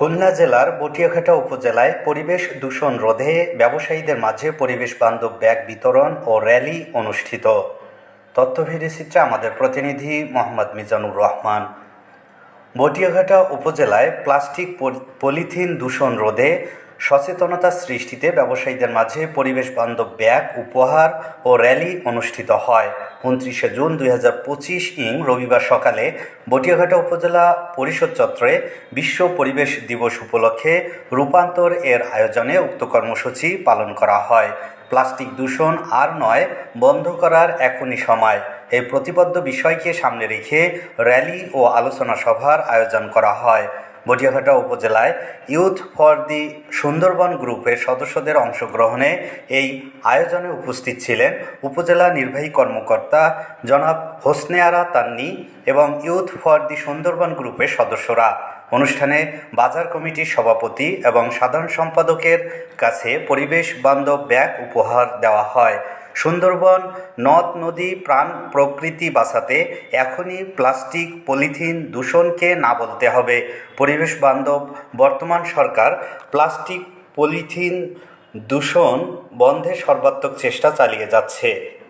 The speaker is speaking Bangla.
খুলনা জেলার বটিয়াঘাটা উপজেলায় পরিবেশ দূষণ রোধে ব্যবসায়ীদের মাঝে পরিবেশ বান্ধব ব্যাগ বিতরণ ও র্যালি অনুষ্ঠিত। তথ্য ভিডিওচিত্রে আমাদের প্রতিনিধি মোহাম্মদ মিজানুর রহমান। বটিয়াঘাটা উপজেলায় প্লাস্টিক পলি- পলিথিন দূষণ রোধে সচেতনতা সৃষ্টিতে ব্যবসায়ীদের মাঝে পরিবেশ বান্ধব ব্যাগ, উপহার ও র্যালি অনুষ্ঠিত হয়। উনত্রিশে জুন দুই হাজার পঁচিশ ইং রবিবার সকালে বটিয়াঘাটা উপজেলা পরিষদ চত্বরে বিশ্ব পরিবেশ দিবস উপলক্ষে রূপান্তর এর আয়োজনে উক্ত কর্মসূচি পালন করা হয়। প্লাস্টিক দূষণ আর নয়, বন্ধ করার এখনই সময়। এই প্রতিবদ্ধ বিষয়কে সামনে রেখে র্যালি ও আলোচনা সভার আয়োজন করা হয়। বটিয়াঘাটা উপজেলায় ইউথ ফর দি সুন্দরবন গ্রুপের সদস্যদের অংশগ্রহণে এই আয়োজনে উপস্থিত ছিলেন উপজেলা নির্বাহী কর্মকর্তা জনাব হোসনে আরা তান্নি এবং ইউথ ফর দি সুন্দরবন গ্রুপের সদস্যরা। অনুষ্ঠানে বাজার কমিটির সভাপতি এবং সাধারণ সম্পাদকের কাছে পরিবেশ বান্ধব ব্যাগ উপহার দেওয়া হয়। সুন্দরবন, নদ, নদী, প্রাণ প্রকৃতি বাঁচাতে এখনই প্লাস্টিক, পলিথিন দূষণকে না বলতে হবে। পরিবেশ বান্ধব, বর্তমান সরকার প্লাস্টিক, পলিথিন দূষণ বন্ধে সর্বাত্মক চেষ্টা চালিয়ে যাচ্ছে।